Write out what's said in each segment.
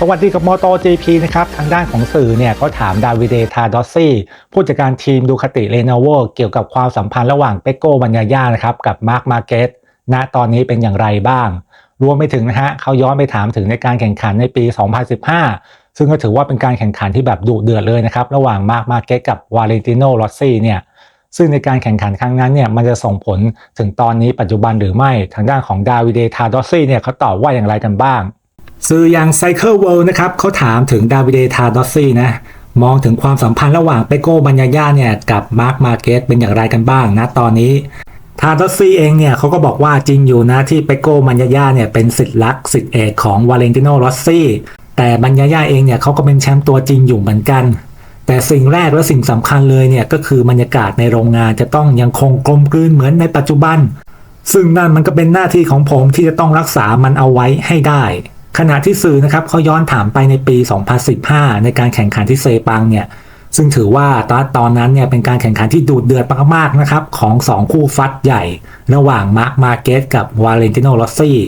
สวัสดีกับมอ t o GP นะครับทางด้านของสื่อเนี่ยก็ถามดาวิเดทาดอสซี่ ผู้จัดการทีมดูคติเรโนโวเกี่ยวกับความสัมพันธ์ระหว่างเปโก้บัญญาย่านะครับกับมาร์คมาเกตณตอนนี้เป็นอย่างไรบ้าง รวมไปถึงนะฮะเขาย้อนไปถามถึงในการแข่งขันในปี 2015 ซึ่งก็ถือว่าเป็นการแข่งขันที่แบบดุเดือดเลยนะครับระหว่างมาร์คมาเกตกับวาเลนติโนลอสซี่เนี่ยซึ่งในการแข่งขันครั้งนั้นเนี่ยมันจะส่งผลถึงตอนนี้ปัจจุบันหรือไม่ ทางด้านของดาวิเดทาดอสซี่เนี่ยเขาตอบว่าอย่างไรกันบ้าง สื่ออย่าง Cycle World นะครับเขาถามถึงดาวิเดทาดอสซี่นะมองถึงความสัมพันธ์ระหว่างเปโก้บัญญาย่าเนี่ยกับมาร์คมาเกตเป็นอย่างไรกันบ้างนะตอนนี้ทาดอสซี่เองเนี่ยเขาก็บอกว่าจริงอยู่นะที่เปโก้บัญญาย่าเนี่ยเป็นสิทธิ์รักสิทธิ์เอกของวาเลนติโนลอสซี่แต่บัญญาย่าเองเนี่ยเขาก็เป็นแชมป์ตัวจริงอยู่เหมือนกัน แต่สิ่งแรกและสิ่งสำคัญเลยเนี่ยก็คือบรรยากาศในโรงงานจะต้องยังคงกลมกลืนเหมือนในปัจจุบัน ซึ่งนั่นมันก็เป็นหน้าที่ของผมที่จะต้องรักษามันเอาไว้ให้ได้ ขณะที่สื่อนะครับเขาย้อนถามไปในปี 2015 ในการแข่งขันที่เซปังเนี่ยซึ่งถือว่าตอนตอนนั้นเนี่ยเป็นการแข่งขันที่ดูดเดือดมากๆนะครับ ของ 2 คู่ฟัดใหญ่ ระหว่างมาร์คมาเกตกับวาเลนติโนลอสซี่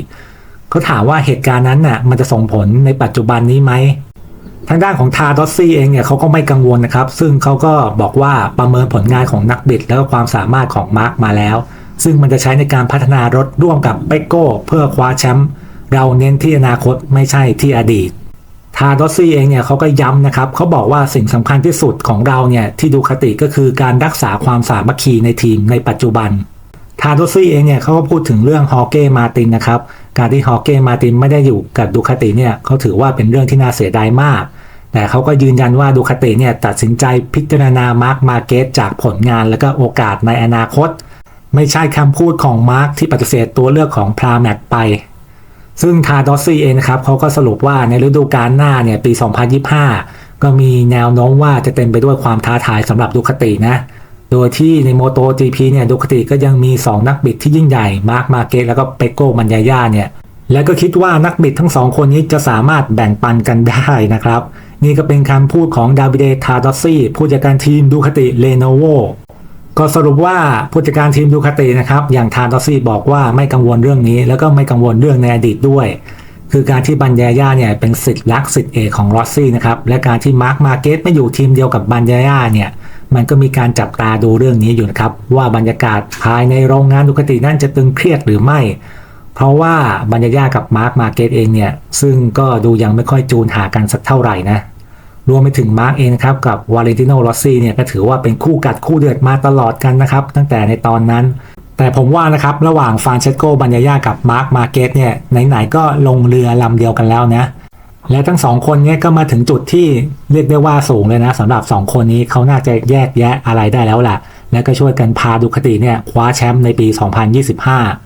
เขาถามว่าเหตุการณ์นั้นน่ะมันจะส่งผลในปัจจุบันนี้ไหมทางด้านของทาดอสซี่เองเนี่ยเขาก็ไม่กังวลนะครับ ซึ่งเขาก็บอกว่าประเมินผลงานของนักบิดแล้วก็ความสามารถของมาร์คมาแล้ว ซึ่งมันจะใช้ในการพัฒนารถร่วมกับเปโก้เพื่อคว้าแชมป์ เราเน้นที่อนาคตไม่ใช่ที่อดีตทาดอสซี่เองเนี่ยเขาก็ย้ำนะครับเขาบอกว่าสิ่งสำคัญที่สุดของเราเนี่ยที่ดูคติก็คือการรักษาความสามัคคีในทีมในปัจจุบันทาโดซี่เองเนี่ยเขาก็พูดถึงเรื่องฮอเก้มาตินนะครับการที่ฮอเก้มาตินไม่ได้อยู่กับดูคาติเนี่ยเขาถือว่าเป็นเรื่องที่น่าเสียดายมาก แต่เขาก็ยืนยันว่าดูคาติเนี่ยตัดสินใจพิจารณามาร์คมาเกตจากผลงานและก็โอกาสในอนาคต ไม่ใช่คำพูดของมาร์คที่ปฏิเสธตัวเลือกของพราแมกไป ซึ่งทาดอสซี่เองนะครับเขาก็สรุปว่าในฤดูกาลหน้าเนี่ยปี 2025 ก็มีแนวโน้มว่าจะเต็มไปด้วยความท้าทายสำหรับดูคาตินะ โดยที่ในโมโต GP เนี่ยดูคติก็ยังมี 2 นักบิดที่ยิ่งใหญ่ มาร์คมาเกตแล้วก็เปโกมันยาย่าเนี่ยและก็คิดว่านักบิดทั้งสองคนนี้จะสามารถแบ่งปันกันได้นะครับ นี่ก็เป็นคำพูดของดาวิเดทาดอสซี่ผู้จัดการทีมดูคติเลโนโว ก็สรุปว่าผู้จัดการทีมดูคาตินะครับ อย่างทานดอซี่บอกว่าไม่กังวลเรื่องนี้ แล้วก็ไม่กังวลเรื่องในอดีตด้วย คือการที่บัญญาย่าเนี่ยเป็นสิทธิ์รักสิทธิ์เอกของลอสซี่นะครับ และการที่มาร์คมาเกตไม่อยู่ทีมเดียวกับบัญญาย่าเนี่ยมันก็มีการจับตาดูเรื่องนี้อยู่นะครับ ว่าบรรยากาศภายในโรงงานดูคาตินั่นจะตึงเครียดหรือไม่ เพราะว่าบัญญาย่ากับมาร์คมาเกตเองเนี่ยซึ่งก็ดูยังไม่ค่อยจูนหากันสักเท่าไหร่นะ รวมไปถึงมาร์กเองนะครับกับวาเลนติโนลอสซี่เนี่ยก็ถือว่าเป็นคู่กัดคู่เดือดมาตลอดกันนะครับ ตั้งแต่ในตอนนั้น แต่ผมว่านะครับระหว่างฟานเชสโกบัญญาย่ากับมาร์คมาเกตเนี่ยไหนๆก็ลงเรือลำเดียวกันแล้วนะและทั้งสองคนนี้ก็มาถึงจุดที่เรียกได้ว่าสูงเลยนะสำหรับ 2 คนนี้เขาน่าจะแยกแยะอะไรได้แล้วล่ะ และก็ช่วยกันพาดูคติเนี่ยคว้าแชมป์ในปี 2025